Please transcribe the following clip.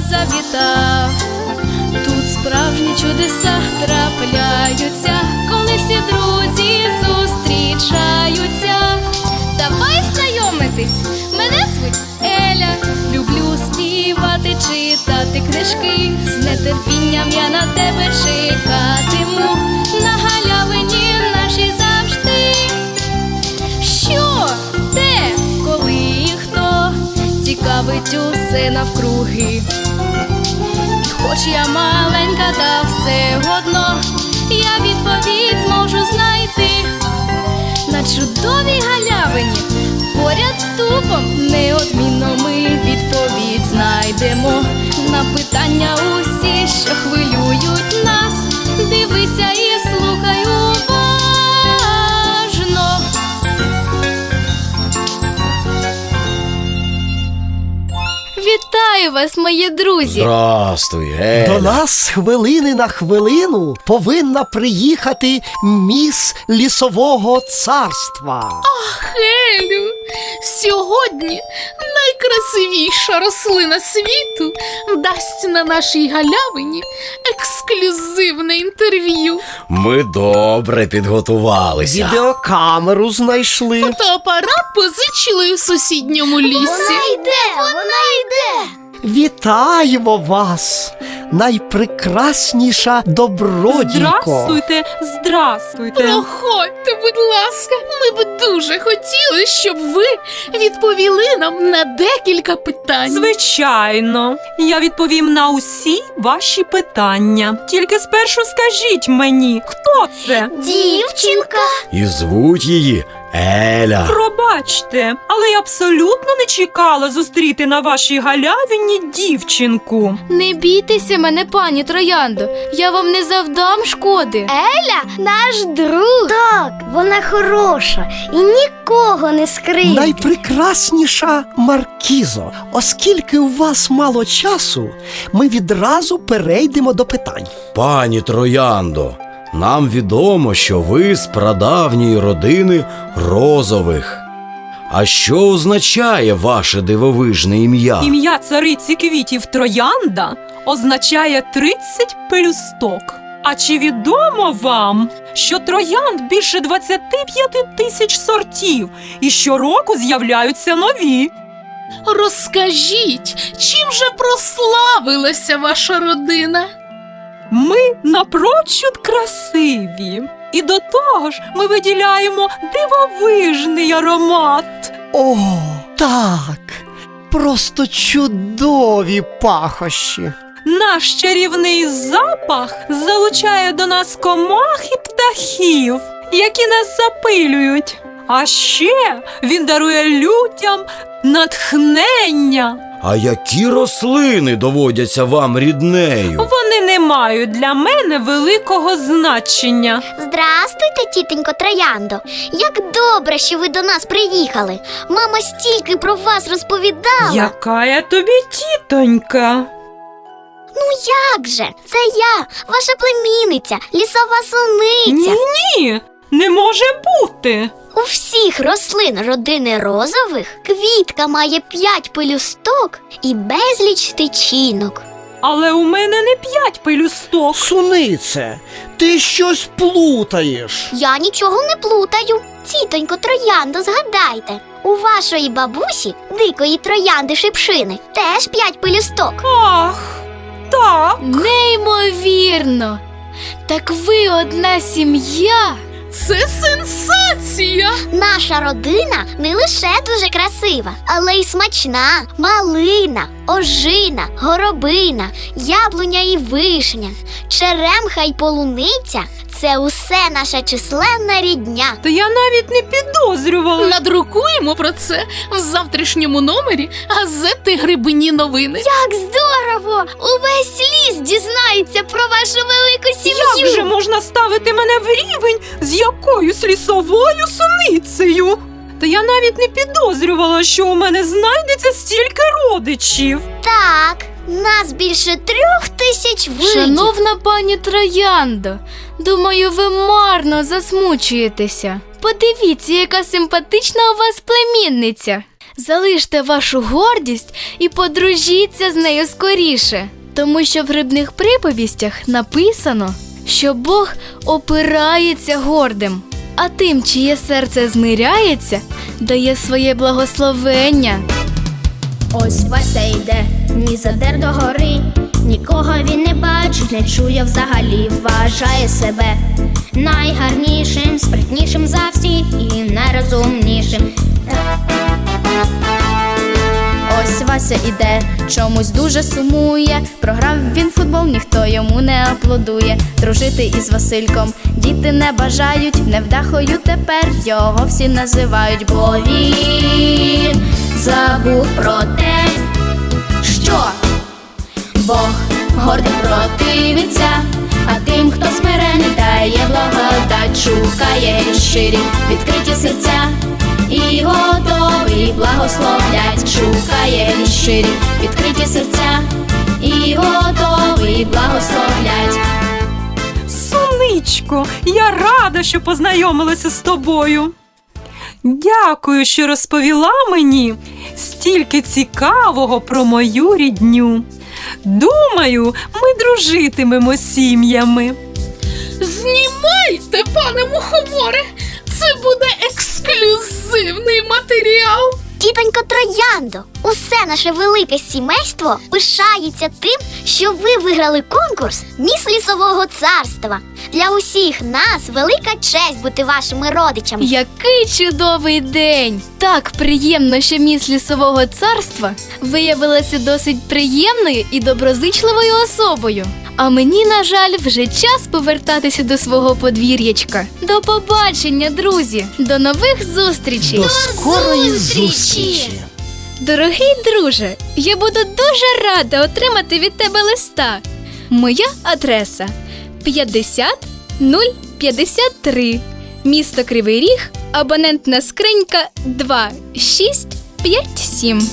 завітав. Тут справжні чудеса трапляються, коли всі друзі зустрічаються. Давай знайомитись, мене звуть Еля. Люблю співати, читати книжки. З нетерпінням я на тебе чекатиму. На галявині цікавить усе навкруги. Хоч я маленька, та все одно я відповідь зможу знайти на чудовій галявині. Поряд з тупом неодмінно ми відповідь знайдемо Вітаю вас, мої друзі! Здрастуй, Еля. До нас з хвилини на хвилину повинна приїхати міс лісового царства. Хелю, сьогодні найкрасивіша рослина світу дасть на нашій галявині ексклюзивне інтерв'ю. Ми добре підготувалися. Відеокамеру знайшли. Фотоапарат позичили у сусідньому лісі. йде, вона йде. Вітаємо вас, найпрекрасніша добродійко. Здрастуйте, здрастуйте. Проходьте, будь ласка, ми б дуже хотіли, щоб ви відповіли нам на декілька питань. Звичайно, я відповім на усі ваші питання. Тільки спершу скажіть мені, хто це? Дівчинка. І звуть її Еля. Пробачте, але я абсолютно не чекала зустріти на вашій галявині дівчинку. Не бійтеся мене, пані Трояндо. Я вам не завдам шкоди. Еля наш друг. Так, вона хороша і нікого не скриє. Найпрекрасніша Маркізо, оскільки у вас мало часу, ми відразу перейдемо до питань. Пані Трояндо, нам відомо, що ви з прадавньої родини розових. А що означає ваше дивовижне ім'я? Ім'я цариці квітів Троянда означає 30 пелюсток. А чи відомо вам, що троянд більше 25 тисяч сортів, і щороку з'являються нові? Розкажіть, чим же прославилася ваша родина? Ми напрочуд красиві. І до того ж ми виділяємо дивовижний аромат. О, так, просто чудові пахощі. Наш чарівний запах залучає до нас комах і птахів, які нас запилюють. А ще він дарує людям натхнення. А які рослини доводяться вам ріднею? Вони не мають для мене великого значення. Здрастуйте, тітонько Трояндо. Як добре, що ви до нас приїхали. Мама стільки про вас розповідала. Яка я тобі тітонька? Ну як же? Це я, ваша племінниця, лісова суниця. Ні, не може бути. У всіх рослин родини розових квітка має п'ять пелюсток і безліч тичинок. Але у мене не п'ять пелюсток. Сунице, ти щось плутаєш. Я нічого не плутаю. Тітонько Трояндо, згадайте, у вашої бабусі, дикої троянди шипшини, теж п'ять пелюсток. Ах, так. Неймовірно. Так ви одна сім'я. Це сенсація! Наша родина не лише дуже красива, але й смачна, малина, ожина, горобина, яблуня і вишня, черемха й полуниця це усе наша численна рідня. Та я навіть не підозрювала. Надрукуємо про це в завтрашньому номері газети Грибні новини. Як здорово! Увесь ліс дізнається про вашу велику сім'ю. Як же можна ставити мене в рівень з якоюсь лісовою суницею? Та я навіть не підозрювала, що у мене знайдеться стільки родичів. Так, нас більше трьох тисяч видів. Шановна пані Трояндо, думаю, ви марно засмучуєтеся. Подивіться, яка симпатична у вас племінниця. Залиште вашу гордість і подружіться з нею скоріше. Тому що в грибних приповістях написано, що Бог опирається гордим, а тим, чиє серце змиряється, дає своє благословення. Ось Вася йде, ні задер до гори, нікого він не бачить, не чує взагалі, вважає себе найгарнішим, спритнішим за всіх і найрозумнішим. Ось Вася іде, чомусь дуже сумує. Програв він футбол, ніхто йому не аплодує. Дружити із Васильком діти не бажають, невдахою тепер його всі називають, бо він Забув про те, що Бог гордим противиться, а тим, хто смирений, дає благодать, шукає щирі відкриті серця. І готовий благословлять, шукає щирі відкриті серця, і готовий благословлять. Соничко, я рада, що познайомилася з тобою. Дякую, що розповіла мені стільки цікавого про мою рідню. Думаю, ми дружитимемо сім'ями. Знімайте, пане мухоморе! Це буде ексклюзивний матеріал. Тітонько Трояндо, усе наше велике сімейство пишається тим, що ви виграли конкурс Міс Лісового царства. Для усіх нас велика честь бути вашими родичами. Який чудовий день! Так приємно, що міс лісового царства виявилася досить приємною і доброзичливою особою. А мені, на жаль, вже час повертатися до свого подвір'ячка. До побачення, друзі! До нових зустрічей! До скорої зустрічі! Дорогий друже, я буду дуже рада отримати від тебе листа. Моя адреса 50 053, місто Кривий Ріг, абонентна скринька 2657.